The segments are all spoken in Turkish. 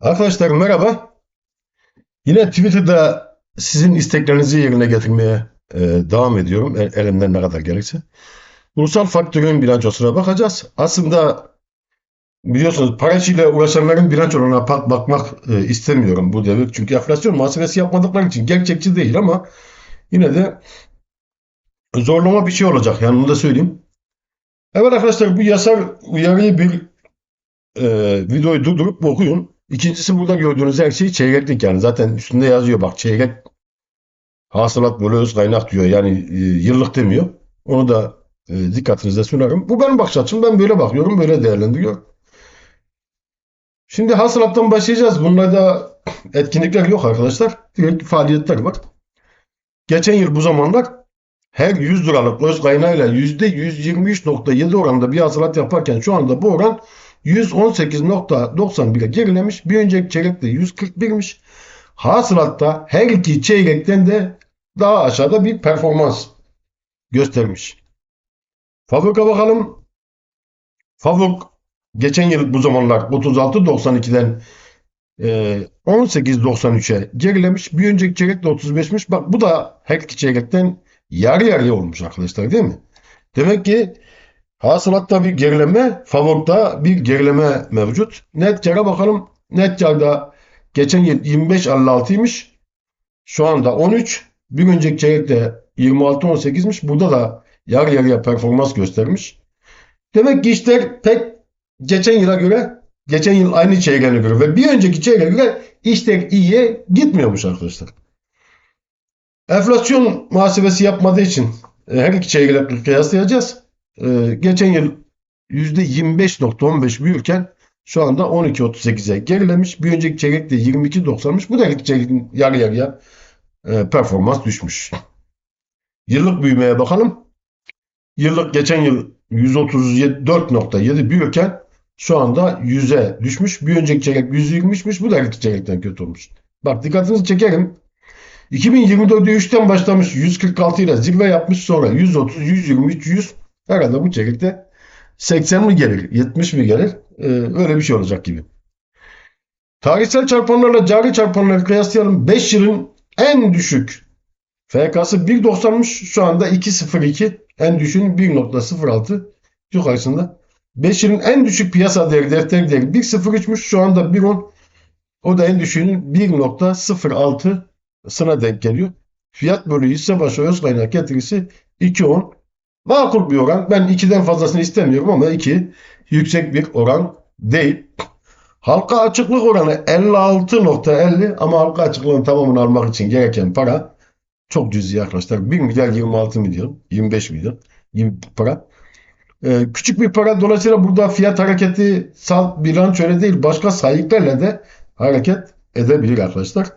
Arkadaşlar merhaba. Yine Twitter'da sizin isteklerinizi yerine getirmeye e, devam ediyorum. El- elimden ne kadar gelirse. Ulusal faktörün bilançosuna bakacağız. Aslında biliyorsunuz parasıyla uğraşanların bilançolarına bak- bakmak e, istemiyorum bu devir. Çünkü enflasyon muhasebesi yapmadıkları için gerçekçi değil ama yine de zorlama bir şey olacak. Yani onu da söyleyeyim. Evet arkadaşlar bu yasal uyarıyı bir e, videoyu durdurup okuyun. İkincisi burada gördüğünüz her şey çeyreklik yani. Zaten üstünde yazıyor bak çeyrek hasılat bölü öz kaynak diyor. Yani e, yıllık demiyor. Onu da e, dikkatinize sunarım. Bu benim bakış açım. Ben böyle bakıyorum, böyle değerlendiriyorum. Şimdi hasılattan başlayacağız. Bunlarda etkinlikler yok arkadaşlar. Direkt faaliyetler var. Geçen yıl bu zamanlar her 100 liralık öz kaynağıyla %123.7 oranında bir hasılat yaparken şu anda bu oran 118.91'e gerilemiş. Bir önceki çeyrekte 141'miş. Hasılatta her iki çeyrekten de daha aşağıda bir performans göstermiş. Fabrika bakalım. Fabrik geçen yıl bu zamanlar 36.92'den e, 18.93'e gerilemiş. Bir önceki çeyrek de 35'miş. Bak bu da her iki çeyrekten yarı yarıya olmuş arkadaşlar değil mi? Demek ki hasılatta bir gerileme, fabrikta bir gerileme mevcut. Net kâra bakalım. Net kârda geçen yıl 25.56'ymış. Şu anda 13. Bir önceki çeyrekte 26.18'miş. Burada da yarı yarıya performans göstermiş. Demek ki işler pek geçen yıla göre, geçen yıl aynı çeyreğine göre ve bir önceki çeyreğe göre işler iyiye gitmiyormuş arkadaşlar. Enflasyon muhasebesi yapmadığı için e, her iki çeyrekle kıyaslayacağız. E, geçen yıl %25.15 büyürken şu anda 12.38'e gerilemiş. Bir önceki çeyrekte 22.90'mış. Bu da çeyreğin yarı yarıya e, performans düşmüş. Yıllık büyümeye bakalım. Yıllık geçen yıl 134.7 büyürken şu anda 100'e düşmüş. Bir önceki çeyrek 120'miş. Bu da iki çeyrekten kötü olmuş. Bak dikkatinizi çekerim. 2024'de 3'ten başlamış 146 ile zirve yapmış sonra 130, 123, 100 herhalde bu çeyrekte 80 mi gelir 70 mi gelir Ee, öyle bir şey olacak gibi. Tarihsel çarpanlarla cari çarpanları kıyaslayalım. 5 yılın en düşük FK'sı 1.90'mış şu anda 2.02 en düşüğün 1.06 yukarısında. 5 yılın en düşük piyasa değeri defter değeri 1.03'müş şu anda 1.10 o da en düşüğünün 1.06 sına denk geliyor. Fiyat bölü hisse başı öz kaynak getirisi 2.10. Makul bir oran. Ben 2'den fazlasını istemiyorum ama 2 yüksek bir oran değil. Halka açıklık oranı 56.50 ama halka açıklığın tamamını almak için gereken para çok cüzi arkadaşlar. 1 milyar 26 milyon, 25 milyon gibi para. Ee, küçük bir para. Dolayısıyla burada fiyat hareketi salt bilançöyle değil başka sayıklarla de hareket edebilir arkadaşlar.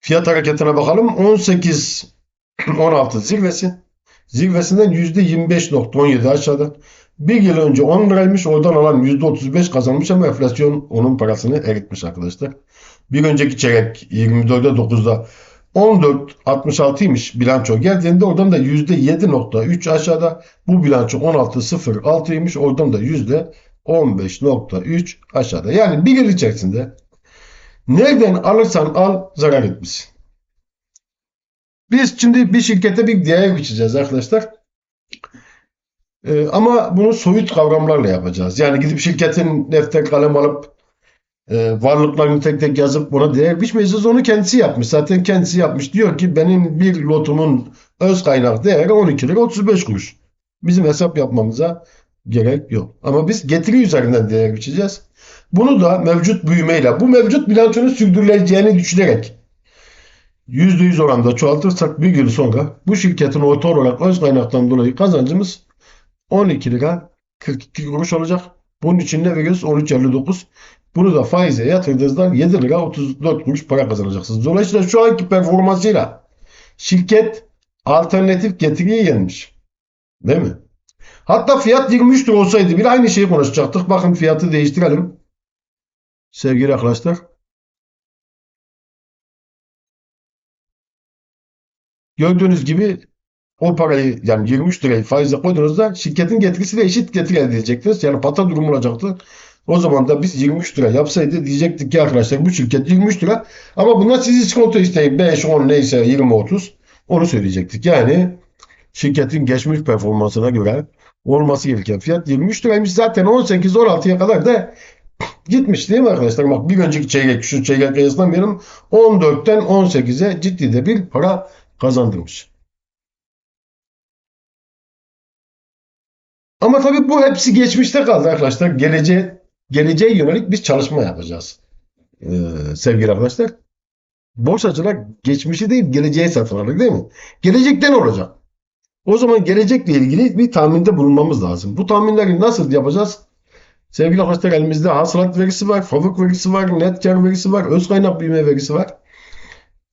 Fiyat hareketine bakalım. 18 16 zirvesi. Zirvesinden %25.17 aşağıda. Bir yıl önce 10 liraymış. Oradan alan %35 kazanmış ama enflasyon onun parasını eritmiş arkadaşlar. Bir önceki çeyrek 24'de 9'da 14.66'ymış bilanço geldiğinde oradan da %7.3 aşağıda. Bu bilanço 16.06'ymış. Oradan da %15.3 aşağıda. Yani bir yıl içerisinde Nereden alırsan al zarar etmişsin. Biz şimdi bir şirkete bir değer biçeceğiz arkadaşlar. Ee, ama bunu soyut kavramlarla yapacağız. Yani gidip şirketin defter kalem alıp e, varlıklarını tek tek yazıp buna değer biçmeyeceğiz. Onu kendisi yapmış. Zaten kendisi yapmış. Diyor ki benim bir lotumun öz kaynak değeri 12 lira 35 kuruş. Bizim hesap yapmamıza gerek yok. Ama biz getiri üzerinden değer biçeceğiz. Bunu da mevcut büyümeyle, bu mevcut bilançonun sürdürüleceğini düşünerek %100 oranda çoğaltırsak bir yıl sonra bu şirketin orta olarak öz kaynaktan dolayı kazancımız 12 lira 42 kuruş olacak. Bunun için ne veriyoruz? 13.59. Bunu da faize yatırdığınızda 7 lira 34 kuruş para kazanacaksınız. Dolayısıyla şu anki performansıyla şirket alternatif getiriye gelmiş. Değil mi? Hatta fiyat 23 lira olsaydı bile aynı şeyi konuşacaktık. Bakın fiyatı değiştirelim. Sevgili arkadaşlar. Gördüğünüz gibi o parayı yani 23 lirayı faize koyduğunuzda şirketin getirisiyle eşit getiri elde edecektiniz. Yani pata durumu olacaktı. O zaman da biz 23 lira yapsaydı diyecektik ki arkadaşlar bu şirket 23 lira ama bundan siz iskonto isteyin 5, 10 neyse 20, 30 onu söyleyecektik. Yani şirketin geçmiş performansına göre olması gereken fiyat 23 liraymış. Zaten 18-16'ya kadar da gitmiş değil mi arkadaşlar? Bak bir önceki çeyrek şu çeyrek kıyasından benim 14'ten 18'e ciddi de bir para kazandırmış. Ama tabii bu hepsi geçmişte kaldı arkadaşlar. Geleceğe, geleceğe yönelik biz çalışma yapacağız. Ee, sevgili arkadaşlar. Borsacılar geçmişi değil geleceğe satın alır değil mi? Gelecekten olacak. O zaman gelecekle ilgili bir tahminde bulunmamız lazım. Bu tahminleri nasıl yapacağız? Sevgili arkadaşlar elimizde hasılat verisi var, fabrik verisi var, net kar verisi var, öz kaynak büyüme verisi var.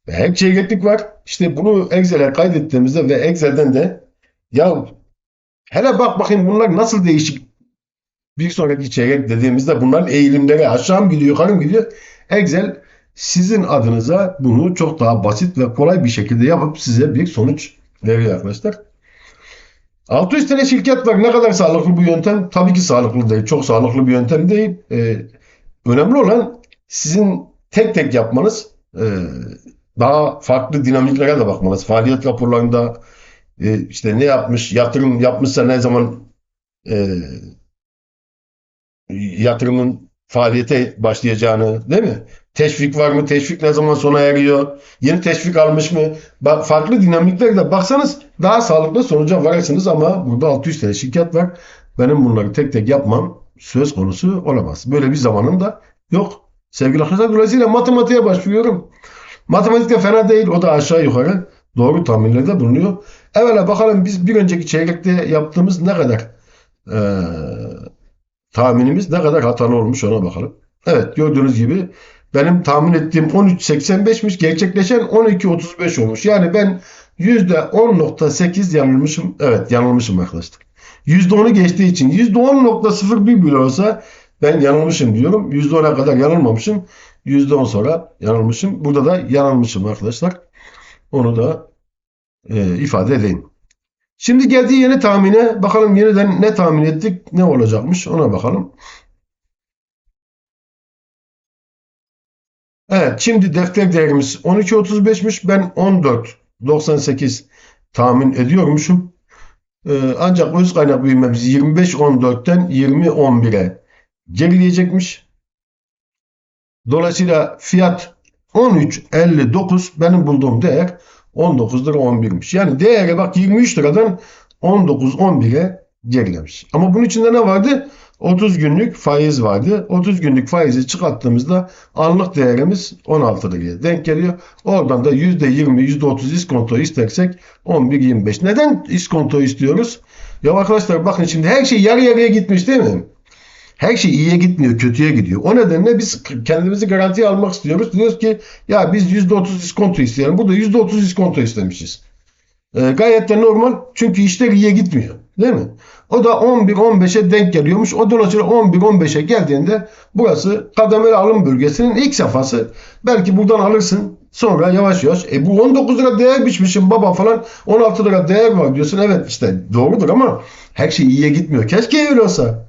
Her çeyreklik var. İşte bunu Excel'e kaydettiğimizde ve Excel'den de ya hele bak bakayım bunlar nasıl değişik bir sonraki çeyrek dediğimizde bunların eğilimleri aşağı mı gidiyor, yukarı mı gidiyor? Excel sizin adınıza bunu çok daha basit ve kolay bir şekilde yapıp size bir sonuç veriyor arkadaşlar. 600 tane şirket var. Ne kadar sağlıklı bu yöntem? Tabii ki sağlıklı değil. Çok sağlıklı bir yöntem değil. Ee, önemli olan sizin tek tek yapmanız, e, daha farklı dinamiklere de bakmanız. Faaliyet raporlarında e, işte ne yapmış, yatırım yapmışsa ne zaman e, yatırımın faaliyete başlayacağını değil mi? Teşvik var mı? Teşvik ne zaman sona eriyor? Yeni teşvik almış mı? Bak, farklı dinamiklerde baksanız daha sağlıklı sonuca varırsınız ama burada 600 tane şirket var. Benim bunları tek tek yapmam söz konusu olamaz. Böyle bir zamanım da yok. Sevgili arkadaşlar dolayısıyla matematiğe başvuruyorum. Matematik de fena değil. O da aşağı yukarı doğru tahminlerde bulunuyor. Evvela bakalım biz bir önceki çeyrekte yaptığımız ne kadar ee, tahminimiz ne kadar hatalı olmuş ona bakalım. Evet gördüğünüz gibi benim tahmin ettiğim 13.85'miş. Gerçekleşen 12.35 olmuş. Yani ben %10.8 yanılmışım. Evet yanılmışım arkadaşlar. %10'u geçtiği için %10.01 bile olsa ben yanılmışım diyorum. %10'a kadar yanılmamışım. %10 sonra yanılmışım. Burada da yanılmışım arkadaşlar. Onu da e, ifade edeyim. Şimdi geldiği yeni tahmine bakalım yeniden ne tahmin ettik ne olacakmış ona bakalım. Evet şimdi defter değerimiz 12.35'miş. Ben 14.98 tahmin ediyormuşum. Ee, ancak öz kaynak büyümemiz 25.14'ten 20.11'e gerileyecekmiş. Dolayısıyla fiyat 13.59 benim bulduğum değer 19 lira 11'miş. Yani değere bak 23 liradan 19-11'e gerilemiş. Ama bunun içinde ne vardı? 30 günlük faiz vardı. 30 günlük faizi çıkarttığımızda anlık değerimiz 16 liraya denk geliyor. Oradan da %20, %30 iskonto istersek 11-25. Neden iskonto istiyoruz? Ya arkadaşlar bakın şimdi her şey yarı yarıya gitmiş değil mi? Her şey iyiye gitmiyor, kötüye gidiyor. O nedenle biz kendimizi garantiye almak istiyoruz. Diyoruz ki ya biz %30 iskonto isteyelim. Burada %30 iskonto istemişiz. E, gayet de normal çünkü işler iyiye gitmiyor. Değil mi? O da 11-15'e denk geliyormuş. O dolayısıyla 11-15'e geldiğinde burası kademeli alım bölgesinin ilk safhası. Belki buradan alırsın. Sonra yavaş yavaş e bu 19 lira değer biçmişim baba falan 16 lira değer var diyorsun. Evet işte doğrudur ama her şey iyiye gitmiyor. Keşke öyle olsa.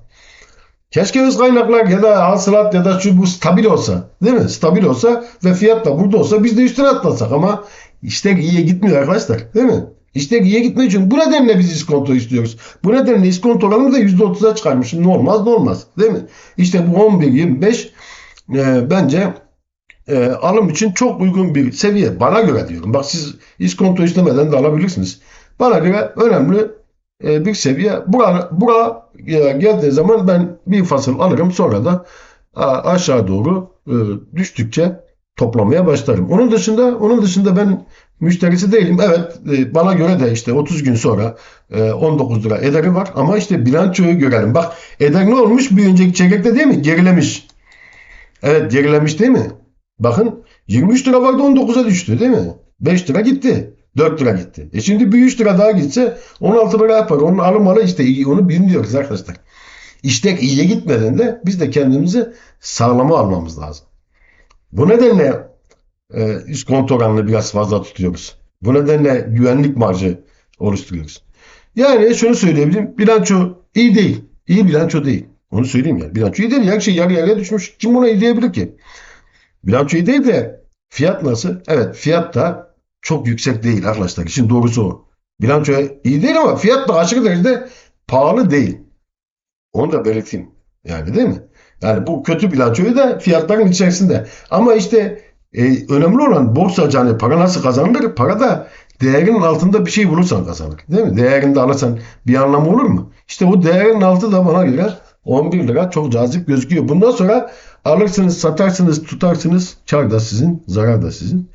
Keşke öz kaynaklar ya da hasılat ya da şu bu stabil olsa. Değil mi? Stabil olsa ve fiyat da burada olsa biz de üstüne atlasak ama işte iyiye gitmiyor arkadaşlar. Değil mi? İşte iyiye gitmek için bu nedenle biz iskonto istiyoruz. Bu nedenle iskontolarımızı da %30'a çıkarmışım. Ne olmaz ne olmaz. Değil mi? İşte bu 11-25 e, bence e, alım için çok uygun bir seviye. Bana göre diyorum. Bak siz iskonto istemeden de alabilirsiniz. Bana göre önemli e, bir seviye. Bura, bura e, geldiği zaman ben bir fasıl alırım. Sonra da aşağı doğru e, düştükçe toplamaya başlarım. Onun dışında onun dışında ben müşterisi değilim. Evet e, bana göre de işte 30 gün sonra 19 e, lira ederi var ama işte bilançoyu görelim. Bak eder ne olmuş? Bir önceki çeyrekte değil mi? Gerilemiş. Evet gerilemiş değil mi? Bakın 23 lira vardı 19'a düştü değil mi? 5 lira gitti. 4 lira gitti. E şimdi bir 3 lira daha gitse 16 lira yapar. Onun alım işte onu bilmiyoruz arkadaşlar. İşte iyiye gitmeden de biz de kendimizi sağlama almamız lazım. Bu nedenle e, iskonto oranını biraz fazla tutuyoruz. Bu nedenle güvenlik marjı oluşturuyoruz. Yani şunu söyleyebilirim. Bilanço iyi değil. İyi bilanço değil. Onu söyleyeyim yani. Bilanço iyi değil. Her şey yarı yarıya düşmüş. Kim buna iyi diyebilir ki? Bilanço iyi değil de fiyat nasıl? Evet fiyat da çok yüksek değil arkadaşlar. İşin doğrusu o. Bilanço iyi değil ama fiyat da aşırı derecede pahalı değil. Onu da belirteyim. Yani değil mi? Yani bu kötü bilançoyu da fiyatların içerisinde. Ama işte e, önemli olan borsacı hani para nasıl kazanılır? Para da değerinin altında bir şey bulursan kazanır. Değil mi? Değerinde alırsan bir anlamı olur mu? İşte bu değerin altı da bana göre 11 lira çok cazip gözüküyor. Bundan sonra alırsınız, satarsınız, tutarsınız. Kar da sizin, zarar da sizin.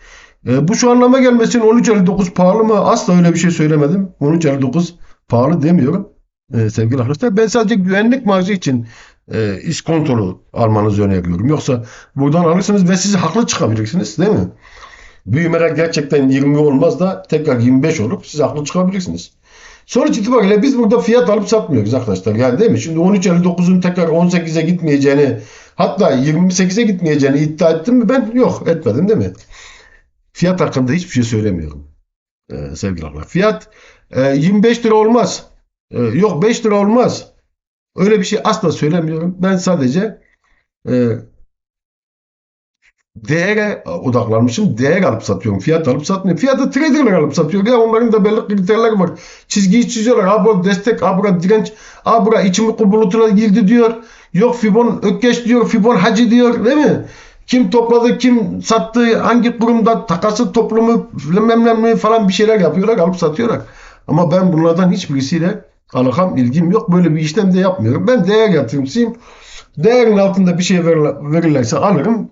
E, bu şu anlama gelmesin 13.59 pahalı mı? Asla öyle bir şey söylemedim. 13.59 pahalı demiyorum. E, sevgili arkadaşlar. Ben sadece güvenlik marjı için e, iskontolu almanızı öneriyorum. Yoksa buradan alırsınız ve siz haklı çıkabilirsiniz değil mi? Büyümeler gerçekten 20 olmaz da tekrar 25 olur. Siz haklı çıkabilirsiniz. Sonuç itibariyle biz burada fiyat alıp satmıyoruz arkadaşlar. Yani değil mi? Şimdi 13.59'un tekrar 18'e gitmeyeceğini hatta 28'e gitmeyeceğini iddia ettim mi? Ben yok etmedim değil mi? Fiyat hakkında hiçbir şey söylemiyorum. Ee, sevgili arkadaşlar. Fiyat e, 25 lira olmaz. E, yok 5 lira olmaz. Öyle bir şey asla söylemiyorum. Ben sadece e, değere odaklanmışım. Değer alıp satıyorum. Fiyat alıp satmıyorum. Fiyatı traderler alıp satıyor. Ya onların da belli kriterleri var. Çizgiyi çiziyorlar. Ha burada destek, ha burada direnç, ha burada içimi bulutuna girdi diyor. Yok Fibon Ökkeş diyor, Fibon Hacı diyor değil mi? Kim topladı, kim sattı, hangi kurumda takası toplumu ne falan bir şeyler yapıyorlar, alıp satıyorlar. Ama ben bunlardan hiçbirisiyle alakam, ilgim yok. Böyle bir işlem de yapmıyorum. Ben değer yatırımcısıyım. Değerin altında bir şey verirler- verirlerse alırım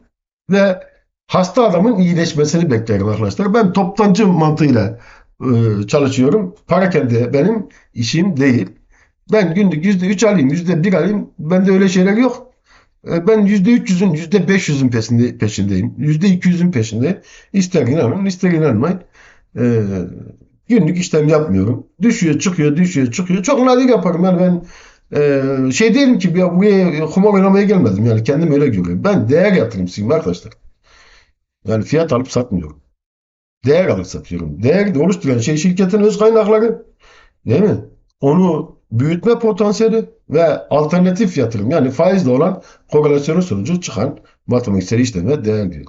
ve hasta adamın iyileşmesini beklerim arkadaşlar. Ben toptancı mantığıyla e, çalışıyorum. Para kendi benim işim değil. Ben günlük yüzde üç alayım, yüzde bir alayım. Bende öyle şeyler yok. E, Ben yüzde üç yüzün, yüzde beş yüzün peşinde, peşindeyim. Yüzde iki yüzün peşindeyim. İster inanın, ister inanmayın. E, günlük işlem yapmıyorum. Düşüyor, çıkıyor, düşüyor, çıkıyor. Çok nadir yaparım. Yani ben e, şey değilim ki ya buraya kumar oynamaya gelmedim. Yani kendim öyle görüyorum. Ben değer yatırımcısıyım arkadaşlar. Yani fiyat alıp satmıyorum. Değer alıp satıyorum. Değer oluşturan şey şirketin öz kaynakları. Değil mi? Onu büyütme potansiyeli ve alternatif yatırım yani faizle olan korelasyonu sonucu çıkan matematiksel işleme değer diyor.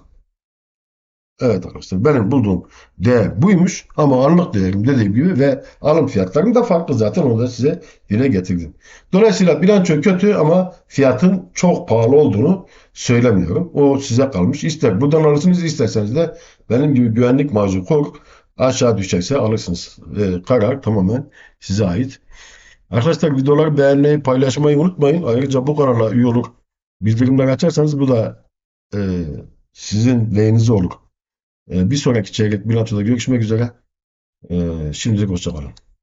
Evet arkadaşlar benim bulduğum değer buymuş ama anlık değerim dediğim gibi ve alım fiyatlarım da farklı zaten onu da size dile getirdim. Dolayısıyla bilanço kötü ama fiyatın çok pahalı olduğunu söylemiyorum. O size kalmış. İster buradan alırsınız isterseniz de benim gibi güvenlik marjı koy aşağı düşerse alırsınız. Ee, karar tamamen size ait. Arkadaşlar videoları beğenmeyi, paylaşmayı unutmayın. Ayrıca bu kanala üye olur. Bildirimleri açarsanız bu da e, sizin lehinize olur. E, bir sonraki çeyrek bilançoda görüşmek üzere. E, şimdilik hoşçakalın.